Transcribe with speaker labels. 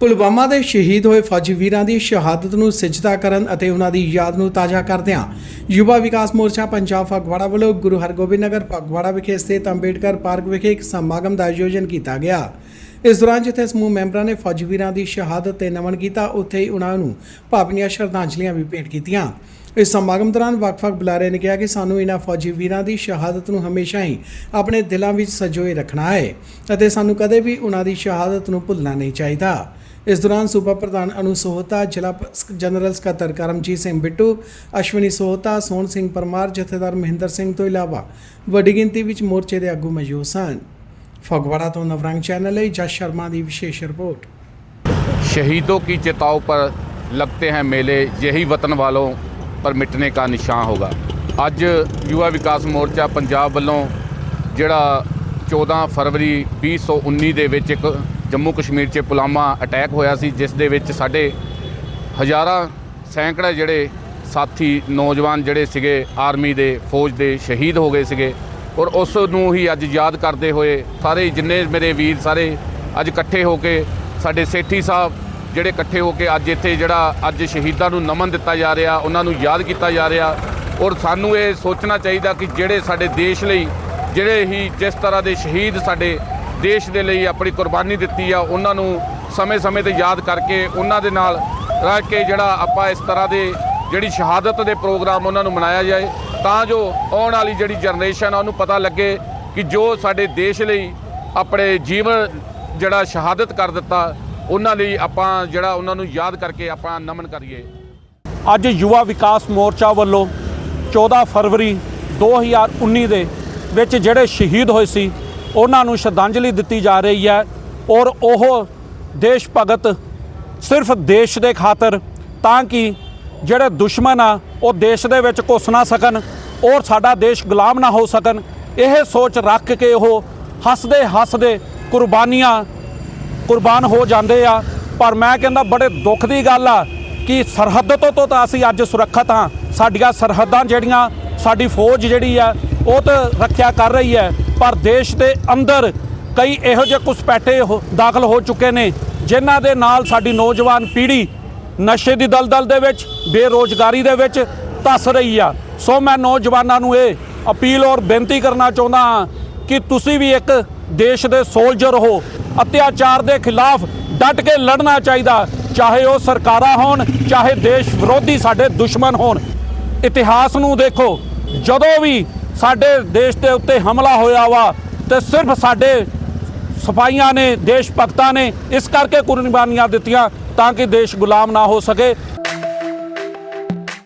Speaker 1: ਪੁਲਵਾਮਾ ਦੇ ਸ਼ਹੀਦ ਹੋਏ ਫੌਜੀ ਵੀਰਾਂ ਦੀ ਸ਼ਹਾਦਤ ਨੂੰ ਸਿਜਦਾ ਕਰਨ ਅਤੇ ਉਹਨਾਂ ਦੀ ਯਾਦ ਨੂੰ ਤਾਜ਼ਾ ਕਰਦਿਆਂ ਯੁਵਾ ਵਿਕਾਸ ਮੋਰਚਾ ਪੰਜਾਬ ਫਗਵਾੜਾ ਵੱਲੋਂ ਗੁਰੂ ਹਰਗੋਬਿੰਦ ਨਗਰ ਫਗਵਾੜਾ ਵਿਖੇ ਸਥਿਤ ਅੰਬੇਡਕਰ ਪਾਰਕ ਵਿਖੇ ਇੱਕ ਸਮਾਗਮ ਦਾ ਆਯੋਜਨ ਕੀਤਾ ਗਿਆ। ਇਸ ਦੌਰਾਨ ਜਿੱਥੇ ਸਮੂਹ ਮੈਂਬਰਾਂ ਨੇ ਫੌਜੀ ਵੀਰਾਂ ਦੀ ਸ਼ਹਾਦਤ ਤੇ ਨਮਨ ਕੀਤਾ, ਉੱਥੇ ਹੀ ਉਹਨਾਂ ਨੂੰ ਭਾਵਨੀਆਂ, ਸ਼ਰਧਾਂਜਲੀਆਂ ਵੀ ਭੇਟ ਕੀਤੀਆਂ। ਇਸ ਸਮਾਗਮ ਦੌਰਾਨ ਵੱਖ-ਵੱਖ ਬੁਲਾਰੇ ਨੇ ਕਿਹਾ ਕਿ ਸਾਨੂੰ ਇਹਨਾਂ ਫੌਜੀ ਵੀਰਾਂ ਦੀ ਸ਼ਹਾਦਤ ਨੂੰ ਹਮੇਸ਼ਾ ਹੀ ਆਪਣੇ ਦਿਲਾਂ ਵਿੱਚ ਸਜੋਏ ਰੱਖਣਾ ਹੈ ਅਤੇ ਸਾਨੂੰ ਕਦੇ ਵੀ ਉਹਨਾਂ ਦੀ ਸ਼ਹਾਦਤ ਨੂੰ ਭੁੱਲਣਾ ਨਹੀਂ ਚਾਹੀਦਾ। ਇਸ ਦੌਰਾਨ ਸੂਬਾ ਪ੍ਰਧਾਨ ਅਨੂ ਸੋਹਤਾ, ਜ਼ਿਲ੍ਹਾ ਜਨਰਲ ਸਕੱਤਰ ਕਰਮਜੀਤ ਸਿੰਘ ਬਿੱਟੂ, ਅਸ਼ਵਨੀ ਸੋਹਤਾ, ਸੋਹਣ ਸਿੰਘ ਪਰਮਾਰ, ਜਥੇਦਾਰ ਮਹਿੰਦਰ ਸਿੰਘ ਤੋਂ ਇਲਾਵਾ ਵੱਡੀ ਗਿਣਤੀ ਵਿੱਚ ਮੋਰਚੇ ਦੇ ਆਗੂ ਮੌਜੂਦ ਸਨ। ਫਗਵਾੜਾ ਤੋਂ ਨਵਰੰਗ ਚੈਨਲ ਲਈ ਜਸ ਸ਼ਰਮਾ ਦੀ ਵਿਸ਼ੇਸ਼ ਰਿਪੋਰਟ।
Speaker 2: शहीदों की चिताओं पर लगते हैं मेले यही वतन वालों पर मिटने का निशान होगा ਅੱਜ ਯੁਵਾ ਵਿਕਾਸ ਮੋਰਚਾ ਪੰਜਾਬ ਵੱਲੋਂ ਜਿਹੜਾ 14 ਫਰਵਰੀ 2019 ਦੇ ਵਿੱਚ ਇੱਕ ਜੰਮੂ ਕਸ਼ਮੀਰ 'ਚ ਪੁਲਾਮਾ ਅਟੈਕ ਹੋਇਆ ਸੀ, ਜਿਸ ਦੇ ਵਿੱਚ ਸਾਡੇ ਹਜ਼ਾਰਾਂ ਸੈਂਕੜੇ ਜਿਹੜੇ ਸਾਥੀ, ਨੌਜਵਾਨ ਜਿਹੜੇ ਸੀਗੇ, ਆਰਮੀ ਦੇ ਫੌਜ ਦੇ ਸ਼ਹੀਦ ਹੋ ਗਏ ਸੀਗੇ ਔਰ ਉਸ ਨੂੰ ਹੀ ਅੱਜ ਯਾਦ ਕਰਦੇ ਹੋਏ ਸਾਰੇ ਜਿੰਨੇ ਮੇਰੇ ਵੀਰ ਸਾਰੇ ਅੱਜ ਇਕੱਠੇ ਹੋ ਕੇ ਸਾਡੇ ਸੇਠੀ ਸਾਹਿਬ ਜਿਹੜੇ ਇਕੱਠੇ ਹੋ ਕੇ ਅੱਜ ਇੱਥੇ ਜਿਹੜਾ ਅੱਜ ਸ਼ਹੀਦਾਂ ਨੂੰ ਨਮਨ ਦਿੱਤਾ ਜਾ ਰਿਹਾ, ਉਹਨਾਂ ਨੂੰ ਯਾਦ ਕੀਤਾ ਜਾ ਰਿਹਾ ਔਰ ਸਾਨੂੰ ਇਹ ਸੋਚਣਾ ਚਾਹੀਦਾ ਕਿ ਜਿਹੜੇ ਸਾਡੇ ਦੇਸ਼ ਲਈ, ਜਿਹੜੇ ਹੀ ਜਿਸ ਤਰ੍ਹਾਂ ਦੇ ਸ਼ਹੀਦ ਸਾਡੇ ਦੇਸ਼ ਦੇ ਲਈ ਆਪਣੀ ਕੁਰਬਾਨੀ ਦਿੱਤੀ ਆ, ਉਹਨਾਂ ਨੂੰ ਸਮੇਂ-ਸਮੇਂ ਤੇ ਯਾਦ ਕਰਕੇ ਉਹਨਾਂ ਦੇ ਨਾਲ ਰਹਿ ਕੇ ਜਿਹੜਾ ਆਪਾਂ ਇਸ ਤਰ੍ਹਾਂ ਦੇ ਜਿਹੜੀ ਸ਼ਹਾਦਤ ਦੇ ਪ੍ਰੋਗਰਾਮ ਉਹਨਾਂ ਨੂੰ ਮਨਾਇਆ ਜਾਏ, ਤਾਂ ਜੋ ਆਉਣ ਵਾਲੀ ਜਿਹੜੀ ਜਨਰੇਸ਼ਨ ਆ, ਉਹਨੂੰ ਪਤਾ ਲੱਗੇ ਕਿ ਜੋ ਸਾਡੇ ਦੇਸ਼ ਲਈ ਆਪਣੇ ਜੀਵਨ ਜਿਹੜਾ ਸ਼ਹਾਦਤ ਕਰ ਦਿੱਤਾ, ਉਹਨਾਂ ਲਈ ਆਪਾਂ ਜਿਹੜਾ ਉਹਨਾਂ ਨੂੰ ਯਾਦ ਕਰਕੇ ਆਪਾਂ ਨਮਨ ਕਰੀਏ।
Speaker 3: ਅੱਜ ਯੁਵਾ ਵਿਕਾਸ ਮੋਰਚਾ ਵੱਲੋਂ 14 ਫਰਵਰੀ 2019 ਦੇ ਵਿੱਚ ਜਿਹੜੇ ਸ਼ਹੀਦ ਹੋਏ ਸੀ ਉਹਨਾਂ ਨੂੰ ਸ਼ਰਧਾਂਜਲੀ ਦਿੱਤੀ ਜਾ ਰਹੀ ਹੈ ਔਰ ਉਹ ਦੇਸ਼ ਭਗਤ ਸਿਰਫ ਦੇਸ਼ ਦੇ ਖਾਤਰ ਤਾਂ ਕਿ ਜਿਹੜੇ ਦੁਸ਼ਮਣ ਆ, ਉਹ ਦੇਸ਼ ਦੇ ਵਿੱਚ ਘੁਸ ਨਾ ਸਕਣ ਔਰ ਸਾਡਾ ਦੇਸ਼ ਗੁਲਾਮ ਨਾ ਹੋ ਸਕਣ। ਇਹ ਸੋਚ ਰੱਖ ਕੇ ਉਹ ਹੱਸਦੇ ਹੱਸਦੇ ਕੁਰਬਾਨੀਆਂ, ਕੁਰਬਾਨ ਹੋ ਜਾਂਦੇ ਆ। ਪਰ ਮੈਂ ਕਹਿੰਦਾ ਬੜੇ ਦੁੱਖ ਦੀ ਗੱਲ ਆ ਕਿ ਸਰਹੱਦ ਤੋਂ ਤੋਂ ਤਾਂ ਅਸੀਂ ਅੱਜ ਸੁਰੱਖਿਅਤ ਹਾਂ। ਸਾਡੀਆਂ ਸਰਹੱਦਾਂ ਜਿਹੜੀਆਂ, ਸਾਡੀ ਫੌਜ ਜਿਹੜੀ ਆ ਉਹ ਤਾਂ ਰੱਖਿਆ ਕਰ ਰਹੀ ਹੈ, ਪਰ ਦੇਸ਼ ਦੇ ਅੰਦਰ ਕਈ ਇਹੋ ਜਿਹੇ ਘੁਸਪੈਠੇ ਹੋ- ਦਾਖਲ ਹੋ ਚੁੱਕੇ ਨੇ, ਜਿਨ੍ਹਾਂ ਦੇ ਨਾਲ ਸਾਡੀ ਨੌਜਵਾਨ ਪੀੜ੍ਹੀ ਨਸ਼ੇ ਦੀ ਦਲਦਲ ਦੇ ਵਿੱਚ, ਬੇਰੋਜ਼ਗਾਰੀ ਦੇ ਵਿੱਚ ਧੱਸ ਰਹੀ ਆ। ਸੋ ਮੈਂ ਨੌਜਵਾਨਾਂ ਨੂੰ ਇਹ ਅਪੀਲ ਔਰ ਬੇਨਤੀ ਕਰਨਾ ਚਾਹੁੰਦਾ ਹਾਂ ਕਿ ਤੁਸੀਂ ਵੀ ਇੱਕ ਦੇਸ਼ ਦੇ ਸੋਲਜਰ ਹੋ, ਅਤਿਆਚਾਰ ਦੇ ਖਿਲਾਫ ਡਟ ਕੇ ਲੜਨਾ ਚਾਹੀਦਾ, ਚਾਹੇ ਉਹ ਸਰਕਾਰਾਂ ਹੋਣ, ਚਾਹੇ ਦੇਸ਼ ਵਿਰੋਧੀ ਸਾਡੇ ਦੁਸ਼ਮਣ ਹੋਣ। ਇਤਿਹਾਸ ਨੂੰ ਦੇਖੋ, ਜਦੋਂ ਵੀ ਸਾਡੇ ਦੇਸ਼ ਦੇ ਉੱਤੇ ਹਮਲਾ ਹੋਇਆ ਵਾ ਤੇ ਸਿਰਫ ਸਾਡੇ ਸਫਾਈਆਂ ਨੇ ਦੇਸ਼ ਭਗਤਾਂ ਨੇ ਇਸ ਕਰਕੇ ਕੁਰਬਾਨੀਆਂ ਦਿੱਤੀਆਂ ਤਾਂ ਕਿ ਦੇਸ਼ ਗੁਲਾਮ ਨਾ ਹੋ ਸਕੇ।